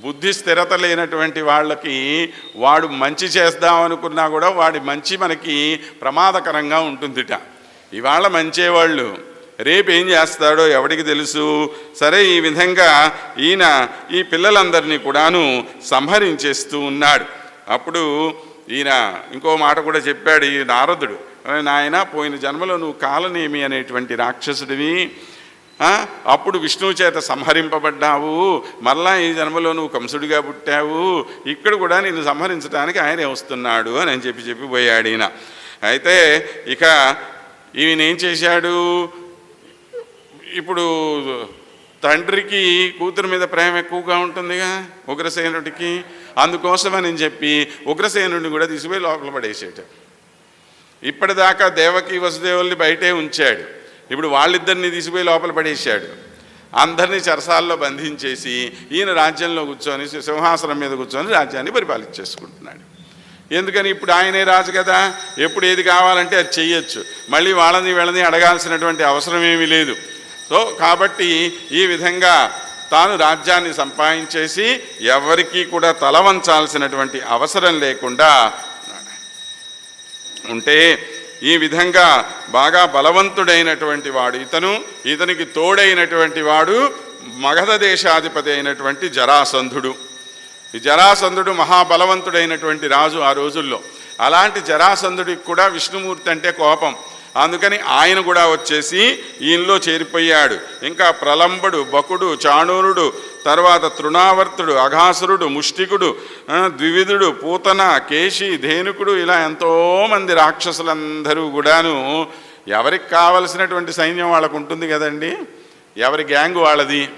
బుద్ధి స్థిరత లేనటువంటి వాళ్ళకి వాడు మంచి చేద్దాం అనుకున్నా కూడా వాడి మంచి మనకి ప్రమాదకరంగా ఉంటుందిట. ఇవాళ మంచేవాళ్ళు రేపు ఏం చేస్తాడో ఎవడికి తెలుసు? సరే ఈ విధంగా ఈయన ఈ పిల్లలందరినీ కూడాను సంహరించేస్తూ ఉన్నాడు. అప్పుడు ఈయన ఇంకో మాట కూడా చెప్పాడు ఈ నారదుడు. నాయన పోయిన జన్మలో నువ్వు కాలనేమి అనేటువంటి రాక్షసుడివి. అప్పుడు విష్ణువు చేత సంహరింపబడ్డావు. మరలా ఈ జన్మలో నువ్వు కంసుడిగా పుట్టావు. ఇక్కడ కూడా నిన్ను సంహరించడానికి ఆయనే వస్తున్నాడు అని అని చెప్పి చెప్పిపోయాడు ఈయన. అయితే ఇక ఈయన ఏం చేశాడు? ఇప్పుడు తండ్రికి కూతురు మీద ప్రేమ ఎక్కువగా ఉంటుందిగా ఉగ్రసేనుడికి. అందుకోసమని చెప్పి ఉగ్రసేనుడిని కూడా తీసుకుపోయి లోపల పడేసేట. ఇప్పటిదాకా దేవకి వసుదేవుల్ని బయటే ఉంచాడు. ఇప్పుడు వాళ్ళిద్దరిని తీసుకుపోయి లోపల పడేశాడు. అందరినీ చరసాల్లో బంధించేసి ఈయన రాజ్యంలో కూర్చొని సింహాసనం మీద కూర్చొని రాజ్యాన్ని పరిపాలించేసుకుంటున్నాడు. ఎందుకని ఇప్పుడు ఆయనే రాజు కదా? ఎప్పుడు ఏది కావాలంటే అది చెయ్యొచ్చు. మళ్ళీ వాళ్ళని వీళ్ళని అడగాల్సినటువంటి అవసరం ఏమీ లేదు. సో కాబట్టి ఈ విధంగా తాను రాజ్యాన్ని సంపాదించేసి ఎవరికీ కూడా తల వంచాల్సినటువంటి అవసరం లేకుండా ఉంటే ఈ విధంగా బాగా బలవంతుడైనటువంటి వాడు ఇతను ఇతనికి తోడైనటువంటి వాడు మగధ దేశాధిపతి అయినటువంటి జరాసంధుడు. ఈ జరాసంధుడు మహాబలవంతుడైనటువంటి రాజు ఆ రోజుల్లో. అలాంటి జరాసంధుడికి కూడా విష్ణుమూర్తి అంటే కోపం. అందుకని ఆయన కూడా వచ్చేసి ఈయనలో చేరిపోయాడు. ఇంకా ప్రలంబుడు బకుడు చాణూరుడు తర్వాత తృణావర్తుడు అఘాసురుడు ముష్టికుడు ద్వివిధుడు పూతన కేశి ధేనుకుడు ఇలా ఎంతోమంది రాక్షసులందరూ కూడాను ఎవరికి కావలసినటువంటి సైన్యం వాళ్ళకు ఉంటుంది కదండి? ఎవరి గ్యాంగ్ వాళ్ళది?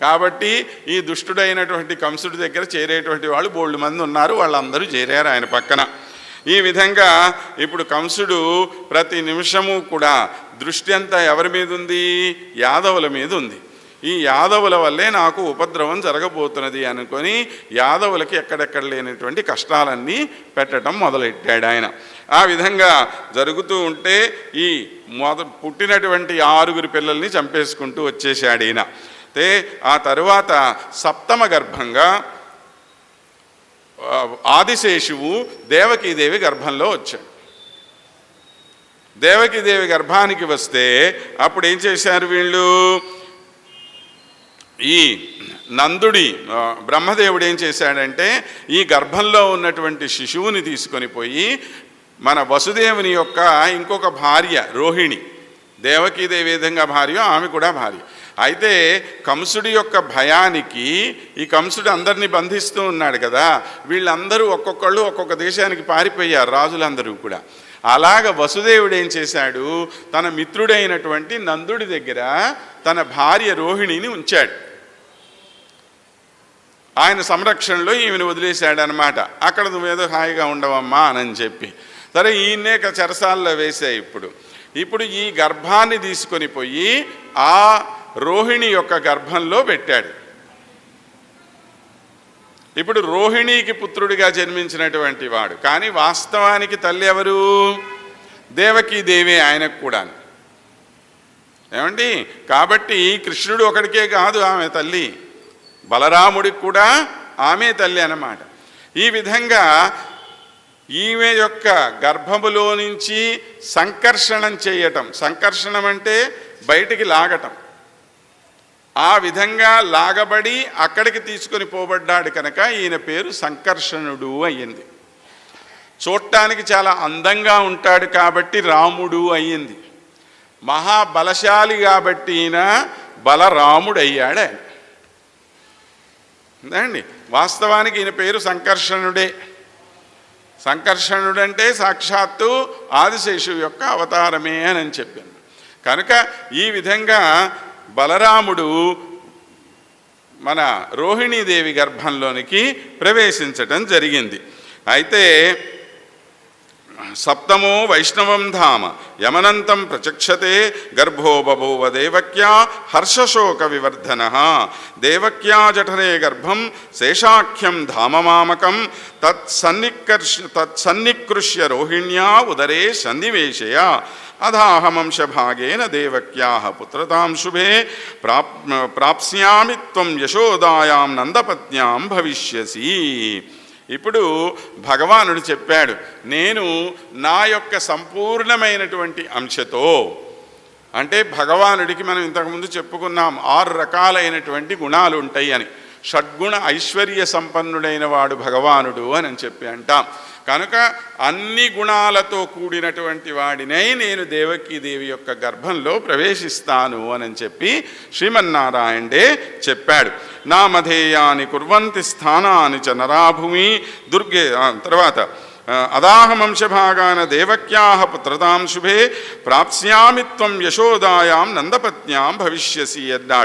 కాబట్టి ఈ దుష్టుడైనటువంటి కంసుడి దగ్గర చేరేటువంటి వాళ్ళు బోల్డ్ మంది ఉన్నారు. వాళ్ళందరూ చేరారు ఆయన పక్కన. ఈ విధంగా ఇప్పుడు కంసుడు ప్రతి నిమిషము కూడా దృష్టి అంతా ఎవరి మీద ఉంది? యాదవుల మీద ఉంది. ఈ యాదవుల వల్లే నాకు ఉపద్రవం జరగబోతున్నది అనుకొని యాదవులకి ఎక్కడెక్కడ లేనటువంటి కష్టాలన్నీ పెట్టడం మొదలెట్టాడు ఆయన. ఆ విధంగా జరుగుతూ ఉంటే ఈ మొద పుట్టినటువంటి ఆరుగురు పిల్లల్ని చంపేసుకుంటూ వచ్చేసాడు ఈయన. అయితే ఆ తరువాత సప్తమ గర్భంగా ఆదిశేషువు దేవకీదేవి గర్భంలో వచ్చాడు. దేవకీదేవి గర్భానికి వస్తే అప్పుడు ఏం చేశారు వీళ్ళు? ఈ నందుడి బ్రహ్మదేవుడు ఏం చేశాడంటే ఈ గర్భంలో ఉన్నటువంటి శిశువుని తీసుకొని పోయి మన వసుదేవుని యొక్క ఇంకొక భార్య రోహిణి దేవకీదేవి విధంగా భార్య ఆమె కూడా భార్య. అయితే కంసుడి యొక్క భయానికి ఈ కంసుడు అందరినీ బంధిస్తూ ఉన్నాడు కదా. వీళ్ళందరూ ఒక్కొక్కళ్ళు ఒక్కొక్క దేశానికి పారిపోయారు రాజులందరూ కూడా. అలాగ వసుదేవుడు ఏం చేశాడు? తన మిత్రుడైనటువంటి నందుడి దగ్గర తన భార్య రోహిణిని ఉంచాడు. ఆయన సంరక్షణలో ఈమెను వదిలేశాడనమాట అక్కడ నువ్వేదో హాయిగా ఉండవమ్మా అని చెప్పి. సరే ఈయన్నే క- చెరసాల్లో వేసాయి ఇప్పుడు. ఇప్పుడు ఈ గర్భాన్ని తీసుకొని పోయి ఆ రోహిణి యొక్క గర్భంలో పెట్టాడు. ఇప్పుడు రోహిణికి పుత్రుడిగా జన్మించినటువంటి వాడు. కానీ వాస్తవానికి తల్లి ఎవరు? దేవకీ దేవి ఆయనకు కూడా ఏమండి? కాబట్టి కృష్ణుడు ఒకడికే కాదు ఆమె తల్లి. బలరాముడికి కూడా ఆమె తల్లి అన్నమాట. ఈ విధంగా ఈమె యొక్క గర్భములో నుంచి సంకర్షణం చేయటం. సంకర్షణం అంటే బయటికి లాగటం. ఆ విధంగా లాగబడి అక్కడికి తీసుకొని పోబడ్డాడు కనుక ఈయన పేరు సంకర్షణుడు అయ్యింది. చూడటానికి చాలా అందంగా ఉంటాడు కాబట్టి రాముడు అయ్యింది. మహాబలశాలి కాబట్టి ఈయన బలరాముడు అయ్యాడు ఆయన. అండి వాస్తవానికి ఈయన పేరు సంకర్షణుడే. సంకర్షణుడంటే సాక్షాత్తు ఆదిశేషు యొక్క అవతారమే అని చెప్పాను. కనుక ఈ విధంగా బలరాముడు మన రోహిణీదేవి గర్భంలోనికి ప్రవేశించటం జరిగింది. అయితే సప్తమో వైష్ణవం ధామ. యమనంతం ప్రచక్షతే గర్భో బభూవ దేవక్యా హర్షశోక వివర్ధన. దేవక్యా జఠరే గర్భం శేషాఖ్యం ధామమామకం తత్సన్నికర్ష తత్సన్నికృష్య రోహిణ్యా ఉదరే సన్నివేశయ. అధాహమంశభాగేన దేవక్యా పుత్రతాం శుభే. ప్రాప్ ప్రాప్స్యామి త్వం యశోదాయాం నందపత్న్యాం భవిష్యసి. ఇప్పుడు భగవానుడు చెప్పాడు నేను నా యొక్క సంపూర్ణమైనటువంటి అంశతో అంటే భగవానుడికి మనం ఇంతకుముందు చెప్పుకున్నాం ఆరు రకాలైనటువంటి గుణాలు ఉంటాయి అని. షడ్గుణ ఐశ్వర్య సంపన్నుడైన వాడు భగవానుడు అని చెప్పి అంటాం. కనుక అన్ని గుణాలతో కూడినటువంటి వాడినై నేను దేవకీదేవి యొక్క గర్భంలో ప్రవేశిస్తాను అని చెప్పి శ్రీమన్నారాయణే చెప్పాడు. నామధేయాని కుర్వంతి స్థానాని చ నరాభూమి దుర్గే తర్వాత అదాహమంశభాగాన దేవక్యా పుత్రతాం శుభే ప్రాప్స్యామి త్వం యశోదాయాం నందపత్న్యాం భవిష్యసి అన్నాడు.